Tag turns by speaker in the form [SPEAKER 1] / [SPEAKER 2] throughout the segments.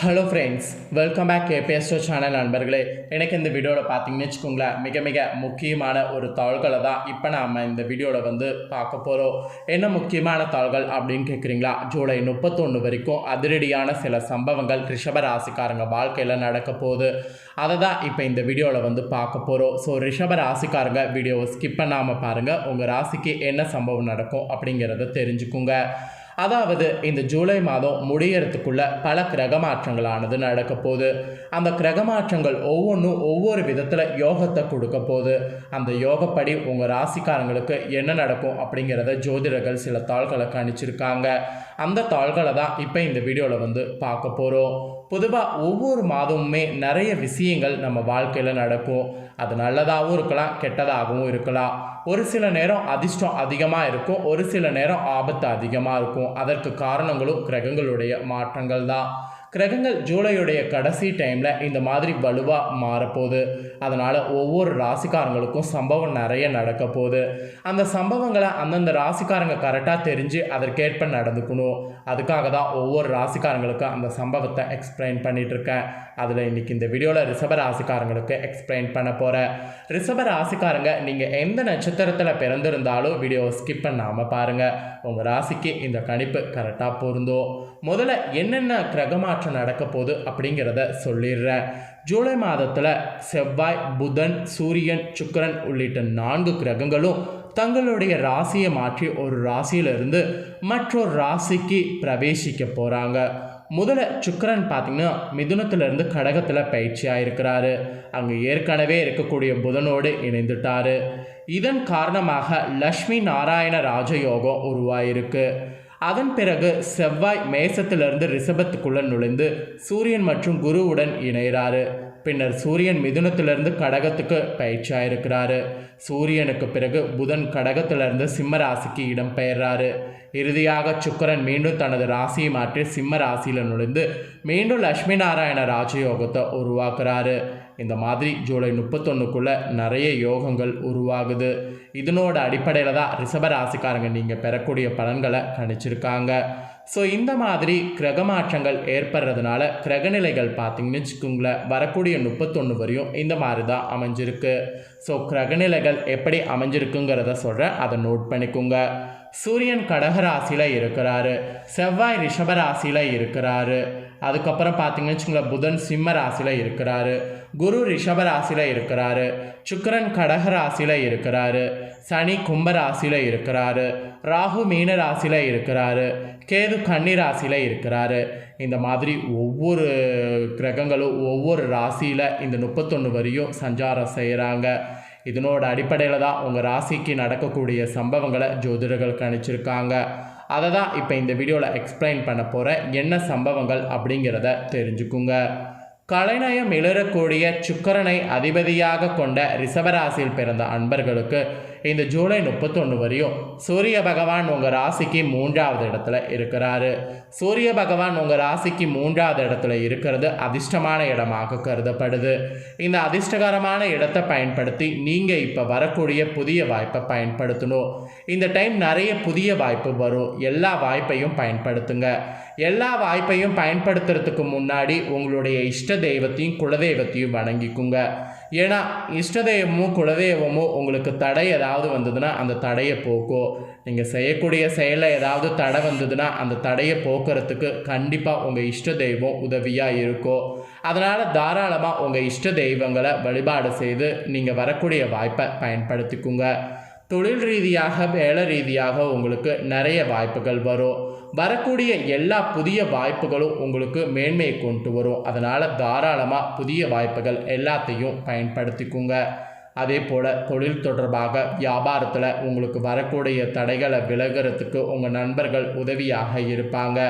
[SPEAKER 1] Hello friends welcome back கேபிஎஸ்டோ channel நண்பர்களே. எனக்கு இந்த வீடியோவில் பார்த்தீங்கன்னு வச்சுக்கோங்களேன் மிக மிக முக்கியமான ஒரு தாள்களை தான் இப்போ நாம் இந்த வீடியோவில் வந்து பார்க்க போகிறோம் என்ன முக்கியமான தாள்கள் அப்படின்னு கேட்குறீங்களா ஜூலை முப்பத்தொன்று வரைக்கும் அதிரடியான சில சம்பவங்கள் ரிஷப ராசிக்காரங்க வாழ்க்கையில் நடக்க போகுது. அதை தான் இப்போ இந்த வீடியோவில் வந்து பார்க்க போகிறோம் ஸோ ரிஷப ராசிக்காரங்க வீடியோவை ஸ்கிப் பண்ணாமல் பாருங்கள் உங்கள் ராசிக்கு என்ன சம்பவம் நடக்கும் அப்படிங்கிறத தெரிஞ்சுக்குங்க. அதாவது இந்த ஜூலை மாதம் முடியறதுக்குள்ள பல கிரக மாற்றங்களானது நடக்க போகுது. அந்த கிரக மாற்றங்கள் ஒவ்வொன்றும் ஒவ்வொரு விதத்தில் யோகத்தை கொடுக்க போகுது. அந்த யோகப்படி உங்கள் ராசிக்காரங்களுக்கு என்ன நடக்கும் அப்படிங்கிறத ஜோதிடர்கள் சில தாள்களை கணிச்சிருக்காங்க. அந்த தாள்களை தான் இப்போ இந்த வீடியோவில் வந்து பார்க்க போகிறோம் பொதுவாக ஒவ்வொரு மாதமுமே நிறைய விஷயங்கள் நம்ம வாழ்க்கையில் நடக்கும். அது நல்லதாகவும் இருக்கலாம் கெட்டதாகவும் இருக்கலாம். ஒரு சில நேரம் அதிர்ஷ்டம் அதிகமாக இருக்கும் ஒரு சில நேரம் ஆபத்து அதிகமாக இருக்கும். அதற்கு காரணங்களும் கிரகங்களுடைய மாற்றங்கள் தான் கிரகங்கள் ஜூலையுடைய கடைசி டைமில் இந்த மாதிரி வலுவாக மாறப்போகுது. அதனால் ஒவ்வொரு ராசிக்காரங்களுக்கும் சம்பவம் நிறைய நடக்க போகுது. அந்த சம்பவங்களை அந்தந்த ராசிக்காரங்க கரெக்டாக தெரிஞ்சு அதற்கேற்ப நடந்துக்கணும். அதுக்காக தான் ஒவ்வொரு ராசிக்காரங்களுக்கும் அந்த சம்பவத்தை எக்ஸ்பிளைன் பண்ணிகிட்டு இருக்கேன் அதில் இன்றைக்கி இந்த வீடியோவில் ரிஷப ராசிக்காரங்களுக்கு எக்ஸ்பிளைன் பண்ண போகிறேன் ரிஷப ராசிக்காரங்க நீங்கள் எந்த நட்சத்திரத்தில் பிறந்திருந்தாலும் வீடியோவை ஸ்கிப் பண்ணாமல் பாருங்கள் உங்கள் ராசிக்கு இந்த கணிப்பு கரெக்டாக பொருந்தும். முதல்ல என்னென்ன கிரகமாற்றம் நடக்க போகுது அப்படிங்கிறத சொல்லிடுறேன். ஜூலை மாதத்தில் செவ்வாய் புதன் சூரியன் சுக்கிரன் உள்ளிட்ட நான்கு கிரகங்களும் தங்களுடைய ராசியை மாற்றி ஒரு ராசியிலிருந்து மற்றொரு ராசிக்கு பிரவேசிக்க போகிறாங்க முதல்ல சுக்கரன் பார்த்தீங்கன்னா மிதுனத்திலிருந்து கடகத்தில் பயிற்சியாக இருக்கிறாரு அங்கே ஏற்கனவே இருக்கக்கூடிய புதனோடு இணைந்துட்டாரு. இதன் காரணமாக லக்ஷ்மி நாராயண ராஜயோகம் உருவாயிருக்கு. அதன் பிறகு செவ்வாய் மேசத்திலிருந்து ரிஷபத்துக்குள்ள நுழைந்து சூரியன் மற்றும் குருவுடன் இணைகிறாரு. பின்னர் சூரியன் மிதுனத்திலிருந்து கடகத்துக்கு பயிற்சியாக இருக்கிறாரு சூரியனுக்கு பிறகு புதன் கடகத்திலிருந்து சிம்ம ராசிக்கு இடம் பெயர்றாரு இறுதியாக சுக்கரன் மீண்டும் தனது ராசியை மாற்றி சிம்ம ராசியில் நுழைந்து மீண்டும் லட்சுமி நாராயண ராஜயோகத்தை உருவாக்குறாரு. இந்த மாதிரி ஜூலை முப்பத்தொன்னுக்குள்ளே நிறைய யோகங்கள் உருவாகுது. இதனோட அடிப்படையில் தான் ரிஷப ராசிக்காரங்க நீங்கள் பெறக்கூடிய பலன்களை கணிச்சிருக்காங்க. ஸோ இந்த மாதிரி கிரக மாற்றங்கள் ஏற்படுறதுனால கிரகநிலைகள் பார்த்திங்கன்னு வச்சுக்கோங்களேன் வரக்கூடிய முப்பத்தொன்று வரையும் இந்த மாதிரி தான் அமைஞ்சிருக்கு. ஸோ கிரகநிலைகள் எப்படி அமைஞ்சிருக்குங்கிறத சொல்கிறேன் அதை நோட் பண்ணிக்கோங்க. சூரியன் கடகராசியில் இருக்கிறாரு. செவ்வாய் ரிஷபராசியில் இருக்கிறாரு. அதுக்கப்புறம் பார்த்தீங்கன்னு வச்சுக்கோங்களேன் புதன் சிம்ம ராசியில் இருக்கிறாரு. குரு ரிஷப ராசியில் இருக்கிறாரு. சுக்கரன் கடக ராசியில் இருக்கிறாரு. சனி கும்ப ராசியில் இருக்கிறாரு. ராகு மீன ராசியில் இருக்கிறாரு. கேது கன்னி ராசியில் இருக்கிறாரு. இந்த மாதிரி ஒவ்வொரு கிரகங்களும் ஒவ்வொரு ராசியில் இந்த முப்பத்தொன்று வரையும் சஞ்சாரம் செய்கிறாங்க இதனோட அடிப்படையில் தான் உங்கள் ராசிக்கு நடக்கக்கூடிய சம்பவங்களை ஜோதிடர்கள் கணிச்சிருக்காங்க. அதை தான் இப்போ இந்த வீடியோவில் எக்ஸ்பிளைன் பண்ண போகிறேன் என்ன சம்பவங்கள் அப்படிங்கிறத தெரிஞ்சுக்குங்க. கலைநயம் இளரக்கூடிய சுக்கரனை அதிபதியாக கொண்ட ரிஷபராசியில் பிறந்த அன்பர்களுக்கு இந்த ஜூலை முப்பத்தொன்று வரையும் சூரிய பகவான் உங்கள் ராசிக்கு மூன்றாவது இடத்துல இருக்கிறாரு. சூரிய பகவான் உங்கள் ராசிக்கு மூன்றாவது இடத்துல இருக்கிறது அதிர்ஷ்டமான இடமாக கருதப்படுது. இந்த அதிர்ஷ்டகரமான இடத்தை பயன்படுத்தி நீங்கள் இப்போ வரக்கூடிய புதிய வாய்ப்பை பயன்படுத்தணும். இந்த டைம் நிறைய புதிய வாய்ப்பு வரும். எல்லா வாய்ப்பையும் பயன்படுத்துங்க. எல்லா வாய்ப்பையும் பயன்படுத்துறதுக்கு முன்னாடி உங்களுடைய இஷ்ட தெய்வத்தையும் குலதெய்வத்தையும் வணங்கிக்குங்க. ஏன்னா இஷ்ட தெய்வமும் குலதெய்வமும் உங்களுக்கு தடை ஏதாவது வந்ததுன்னா அந்த தடையை போக்கும் நீங்கள் செய்யக்கூடிய செயலில் ஏதாவது தடை வந்ததுன்னா அந்த தடையை போக்குறதுக்கு கண்டிப்பாக உங்கள் இஷ்ட தெய்வம் உதவியாக இருக்கும் அதனால் தாராளமாக உங்கள் இஷ்ட தெய்வங்களை வழிபாடு செய்து நீங்கள் வரக்கூடிய வாய்ப்பை பயன்படுத்திக்குங்க. தொழில் ரீதியாக வேலை ரீதியாக உங்களுக்கு நிறைய வாய்ப்புகள் வரும். வரக்கூடிய எல்லா புதிய வாய்ப்புகளும் உங்களுக்கு மேன்மையை கொண்டு வரும். அதனால் தாராளமாக புதிய வாய்ப்புகள் எல்லாத்தையும் பயன்படுத்திக்குங்க. அதே போல் தொழில் தொடர்பாக வியாபாரத்தில் உங்களுக்கு வரக்கூடிய தடைகளை விலகிறதுக்கு உங்கள் நண்பர்கள் உதவியாக இருப்பாங்க.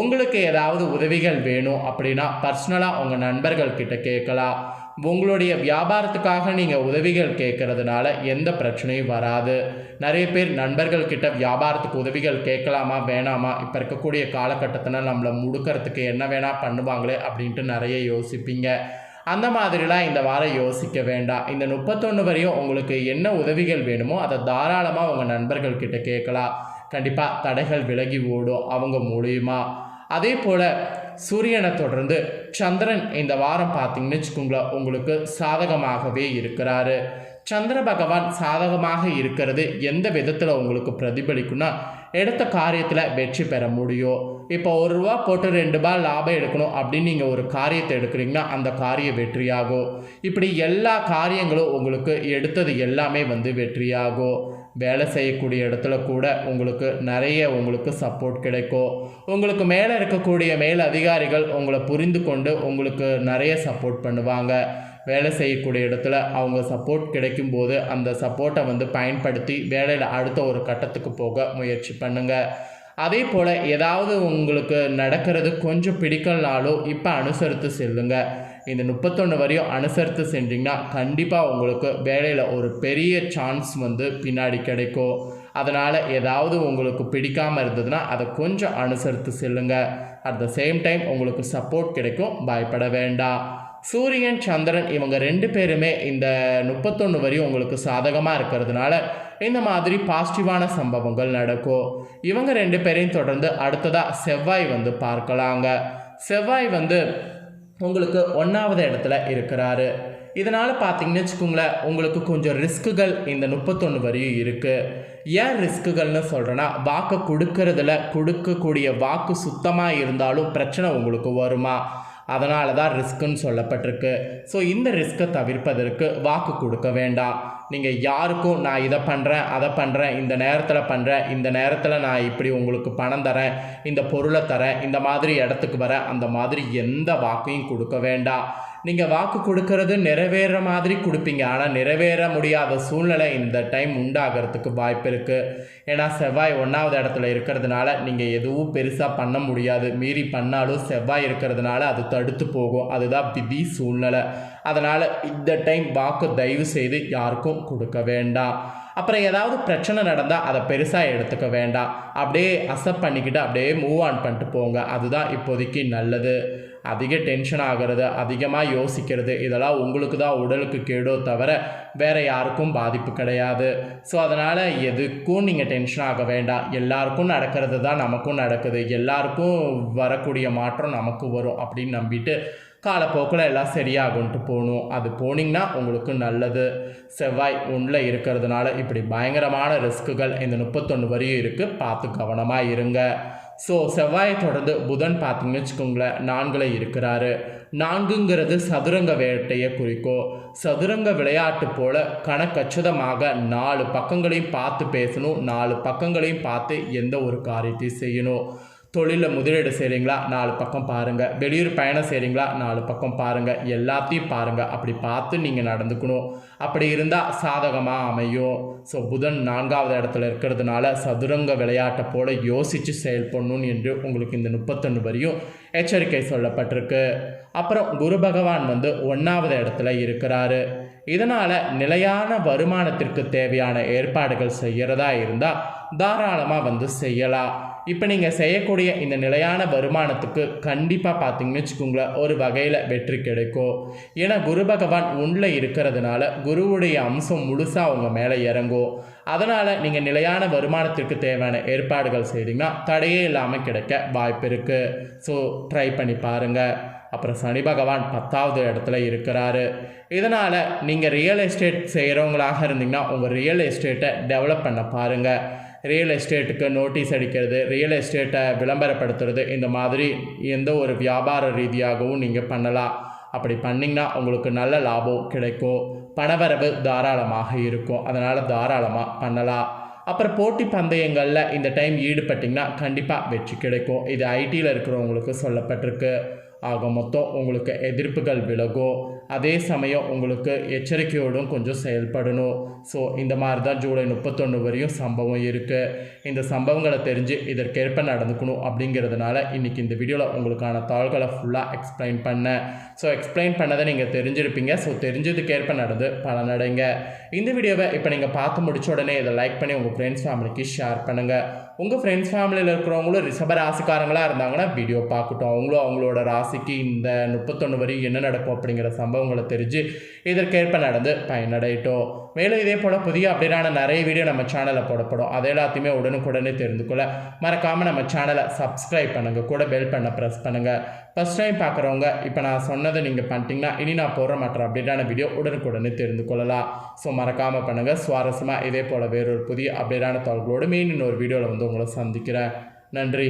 [SPEAKER 1] உங்களுக்கு ஏதாவது உதவிகள் வேணும் அப்படின்னா பர்சனலாக உங்கள் நண்பர்கள் கிட்ட கேட்கலாம். உங்களுடைய வியாபாரத்துக்காக நீங்கள் உதவிகள் கேட்கறதுனால எந்த பிரச்சனையும் வராது. நிறைய பேர் நண்பர்கள் கிட்ட வியாபாரத்துக்கு உதவிகள் கேட்கலாமா வேணாமா? இப்போ இருக்கக்கூடிய காலகட்டத்தில் நம்மளை முடுக்கிறதுக்கு என்ன வேணால் பண்ணுவாங்களே அப்படின்ட்டு நிறைய யோசிப்பீங்க. அந்த மாதிரிலாம் இந்த வாரம் யோசிக்க வேண்டாம். இந்த முப்பத்தொன்று வரையும் உங்களுக்கு என்ன உதவிகள் வேணுமோ அதை தாராளமாக உங்கள் நண்பர்கள்கிட்ட கேட்கலாம். கண்டிப்பாக தடைகள் விலகி ஓடும் அவங்க மூலியமாக அதே போல் சூரியனை தொடர்ந்து சந்திரன் இந்த வாரம் பார்த்தீங்கன்னு வச்சுக்கோங்களேன் உங்களுக்கு சாதகமாகவே இருக்கிறாரு. சந்திர பகவான் சாதகமாக இருக்கிறது எந்த விதத்தில் உங்களுக்கு பிரதிபலிக்கும்னா எடுத்த காரியத்தில் வெற்றி பெற முடியும். இப்போ ஒரு ரூபா போட்டு ரெண்டு ரூபா லாபம் எடுக்கணும் அப்படின்னு நீங்கள் ஒரு காரியத்தை எடுக்கிறீங்கன்னா அந்த காரியம் வெற்றியாகும். இப்படி எல்லா காரியங்களும் உங்களுக்கு எடுத்தது எல்லாமே வந்து வெற்றியாகும். வேலை செய்யக்கூடிய இடத்துல கூட உங்களுக்கு நிறைய உங்களுக்கு சப்போர்ட் கிடைக்கும். உங்களுக்கு மேலே இருக்கக்கூடிய மேல் அதிகாரிகள் உங்களை புரிந்து கொண்டு உங்களுக்கு நிறைய சப்போர்ட் பண்ணுவாங்க. வேலை செய்யக்கூடிய இடத்துல அவங்க சப்போர்ட் கிடைக்கும்போது அந்த சப்போர்ட்டை வந்து பயன்படுத்தி வேலையில் அடுத்த ஒரு கட்டத்துக்கு போக முயற்சி பண்ணுங்கள் அதே போல் ஏதாவது உங்களுக்கு நடக்கிறது கொஞ்சம் பிடிக்கலனாலும் இப்போ அனுசரித்து செல்லுங்க. இந்த முப்பத்தொன்று வரையும் அனுசரித்து செஞ்சிங்கன்னா கண்டிப்பாக உங்களுக்கு வேலையில் ஒரு பெரிய சான்ஸ் வந்து பின்னாடி கிடைக்கும். அதனால் ஏதாவது உங்களுக்கு பிடிக்காமல் இருந்ததுன்னா அதை கொஞ்சம் அனுசரித்து செல்லுங்க. அட் த சேம் டைம் உங்களுக்கு சப்போர்ட் கிடைக்கும். பயப்பட வேண்டாம். சூரியன் சந்திரன் இவங்க ரெண்டு பேருமே இந்த முப்பத்தொன்று வரையும் உங்களுக்கு சாதகமாக இருக்கிறதுனால இந்த மாதிரி பாசிட்டிவான சம்பவங்கள் நடக்கும். இவங்க ரெண்டு பேரையும் தொடர்ந்து அடுத்ததாக செவ்வாய் வந்து பார்க்கலாங்க. செவ்வாய் வந்து உங்களுக்கு ஒன்றாவது இடத்துல இருக்கிறாரு. இதனால் பார்த்தீங்கன்னு வச்சுக்கோங்களேன் உங்களுக்கு கொஞ்சம் ரிஸ்க்குகள் இந்த முப்பத்தொன்று வரையும் இருக்குது ஏன் ரிஸ்க்குகள்னு சொல்கிறேன்னா வாக்கை கொடுக்கறதுல கொடுக்கக்கூடிய வாக்கு சுத்தமாக இருந்தாலும் பிரச்சனை உங்களுக்கு வருமா? அதனால தான் ரிஸ்க்குன்னு சொல்லப்பட்டிருக்கு. ஸோ இந்த ரிஸ்க்கை தவிர்ப்பதற்கு வாக்கு கொடுக்க வேண்டாம். நீங்கள் யாருக்கும் நான் இதை பண்ணுறேன் அதை பண்ணுறேன் இந்த நேரத்தில் பண்ணுறேன் இந்த நேரத்தில் நான் இப்படி உங்களுக்கு பணம் தரேன் இந்த பொருளை தரேன் இந்த மாதிரி இடத்துக்கு வரேன் அந்த மாதிரி எந்த வாக்கையும் கொடுக்க வேண்டாம். நீங்கள் வாக்கு கொடுக்கறது நிறைவேற மாதிரி கொடுப்பீங்க. ஆனால் நிறைவேற முடியாத சூழ்நிலை இந்த டைம் உண்டாகிறதுக்கு வாய்ப்பு இருக்குது ஏன்னா செவ்வாய் ஒன்றாவது இடத்துல இருக்கிறதுனால நீங்கள் எதுவும் பெருசாக பண்ண முடியாது. மீறி பண்ணாலும் செவ்வாய் இருக்கிறதுனால அது தடுத்து போகும். அதுதான் விதி சூழ்நிலை. அதனால் இந்த டைம் வாக்கு தயவு செய்து யாருக்கும் கொடுக்க வேண்டாம். அப்புறம் ஏதாவது பிரச்சனை நடந்தால் அதை பெருசாக எடுத்துக்க வேண்டாம். அப்படியே அசப்ட் பண்ணிக்கிட்டு அப்படியே மூவ் ஆன் பண்ணிட்டு போங்க. அதுதான் இப்போதைக்கு நல்லது. அதிக டென்ஷன் ஆகிறது அதிகமாக யோசிக்கிறது இதெல்லாம் உங்களுக்கு தான் உடலுக்கு கேடோ தவிர வேறு யாருக்கும் பாதிப்பு கிடையாது. ஸோ அதனால் எதுக்கும் நீங்கள் டென்ஷன் ஆக வேண்டாம். எல்லாருக்கும் நடக்கிறது தான் நமக்கும் நடக்குது. எல்லாருக்கும் வரக்கூடிய மாற்றம் நமக்கு வரும் அப்படின்னு நம்பிட்டு காலப்போக்கில் எல்லாம் சரியாகும்ட்டு போகணும். அது போனீங்கன்னா உங்களுக்கு நல்லது. செவ்வாய் ஒன்றில் இருக்கிறதுனால இப்படி பயங்கரமான ரிஸ்க்குகள் இந்த முப்பத்தொன்று வரையும் இருக்குது பார்த்து கவனமாக இருங்க. ஸோ செவ்வாயை தொடர்ந்து புதன் பார்த்தீங்கன்னு வச்சுக்கோங்களேன் நான்கில் இருக்கிறாரு. நான்குங்கிறது சதுரங்க வேட்டையை குறிக்கும் சதுரங்க விளையாட்டு போல கணக்கச்சிதமாக நாலு பக்கங்களையும் பார்த்து பேசணும் நாலு பக்கங்களையும் பார்த்து எந்த ஒரு காரியத்தையும் செய்யணும். தொழிலில் முதலீடு செய்கிறீங்களா நாலு பக்கம் பாருங்கள் வெளியூர் பயணம் செய்கிறீங்களா நாலு பக்கம் பாருங்கள் எல்லாத்தையும் பாருங்கள் அப்படி பார்த்து நீங்கள் நடந்துக்கணும். அப்படி இருந்தால் சாதகமாக அமையும். ஸோ புதன் நான்காவது இடத்துல இருக்கிறதுனால சதுரங்க விளையாட்டை போல யோசித்து செயல்படணும் என்று உங்களுக்கு இந்த முப்பத்தொன்று வரையும் எச்சரிக்கை சொல்லப்பட்டிருக்கு. அப்புறம் குரு பகவான் வந்து ஒன்றாவது இடத்துல இருக்கிறாரு. இதனால் நிலையான வருமானத்திற்கு தேவையான ஏற்பாடுகள் செய்கிறதா இருந்தால் தாராளமாக வந்து செய்யலாம். இப்போ நீங்கள் செய்யக்கூடிய இந்த நிலையான வருமானத்துக்கு கண்டிப்பாக பார்த்தீங்கன்னு வச்சுக்கோங்களேன் ஒரு வகையில் வெற்றி கிடைக்கும். ஏன்னா குரு பகவான் உள்ள இருக்கிறதுனால குருவுடைய அம்சம் முழுசாக அவங்க மேலே இறங்கும். அதனால் நீங்கள் நிலையான வருமானத்திற்கு தேவையான ஏற்பாடுகள் செய்தீங்கன்னா தடையே இல்லாமல் கிடைக்க வாய்ப்பு இருக்குது ஸோ ட்ரை பண்ணி பாருங்கள் அப்புறம் சனி பகவான் பத்தாவது இடத்துல இருக்கிறாரு. இதனால் நீங்கள் ரியல் எஸ்டேட் செய்கிறவங்களாக இருந்தீங்கன்னா உங்கள் ரியல் எஸ்டேட்டை டெவலப் பண்ண பாருங்கள் ரியல் எஸ்டேட்டுக்கு நோட்டீஸ் அடிக்கிறது ரியல் எஸ்டேட்டை விளம்பரப்படுத்துறது இந்த மாதிரி எந்த ஒரு வியாபார ரீதியாகவும் நீங்கள் பண்ணலாம். அப்படி பண்ணிங்கன்னா உங்களுக்கு நல்ல லாபம் கிடைக்கும். பணவரவு தாராளமாக இருக்கும். அதனால் தாராளமாக பண்ணலாம். அப்புறம் போட்டி பந்தயங்களில் இந்த டைம் ஈடுபட்டிங்கன்னா கண்டிப்பாக வெற்றி கிடைக்கும். இது ஐடியில் இருக்கிறவங்களுக்கு சொல்லப்பட்டிருக்கு. ஆக மொத்தம் உங்களுக்கு எதிர்ப்புகள் விலகும். அதே சமயம் உங்களுக்கு எச்சரிக்கையோடும் கொஞ்சம் செயல்படணும். ஸோ இந்த மாதிரி தான் ஜூலை முப்பத்தொன்று வரையும் சம்பவம் இருக்குது இந்த சம்பவங்களை தெரிஞ்சு இதற்கேற்ப நடந்துக்கணும் அப்படிங்கிறதுனால இன்றைக்கி இந்த வீடியோவில் உங்களுக்கான தாள்களை ஃபுல்லாக எக்ஸ்பிளைன் பண்ணேன். ஸோ எக்ஸ்பிளைன் பண்ணதை நீங்கள் தெரிஞ்சிருப்பீங்க. ஸோ தெரிஞ்சதுக்கேற்ப நடந்து பலனடைங்க இந்த வீடியோவை இப்போ நீங்கள் பார்த்து முடிச்ச உடனே இதை லைக் பண்ணி உங்கள் ஃப்ரெண்ட்ஸ் ஃபேமிலிக்கு ஷேர் பண்ணுங்கள் உங்கள் ஃப்ரெண்ட்ஸ் ஃபேமிலியில் இருக்கிறவங்களும் ரிஷப ராசிக்காரங்களாக இருந்தாங்கன்னா வீடியோ பார்க்கட்டும். அவங்களும் அவங்களோட ராசிக்கு இந்த முப்பத்தொன்று வரையும் என்ன நடக்கும் அப்படிங்கிற சம்பவங்களை தெரிஞ்சு இதற்கேற்ப நடந்து பயனடையட்டும். மேலும் இதே போல் புதிய அப்டேட்டான நிறைய வீடியோ நம்ம சேனலில் போடப்படும். அது எல்லாத்தையுமே உடனுக்குடனே தெரிந்து கொள்ள மறக்காமல் நம்ம சேனலை சப்ஸ்கிரைப் பண்ணுங்கள் கூட பெல் பண்ண ப்ரெஸ் பண்ணுங்கள் ஃபஸ்ட் டைம் பார்க்குறவங்க இப்போ நான் சொன்னதை நீங்கள் பண்ணிட்டீங்கன்னா இனி நான் போடுற மற்ற அப்டேட்டான வீடியோ உடனுக்குடனே தெரிந்து கொள்ளலாம். ஸோ மறக்காமல் பண்ணுங்கள் சுவாரஸ்யமாக இதே போல் வேறொரு புதிய அப்டேட்டான தகவலோடு மீன் இன்னொரு வீடியோவில் வந்து உங்களை சந்திக்கிறேன். நன்றி.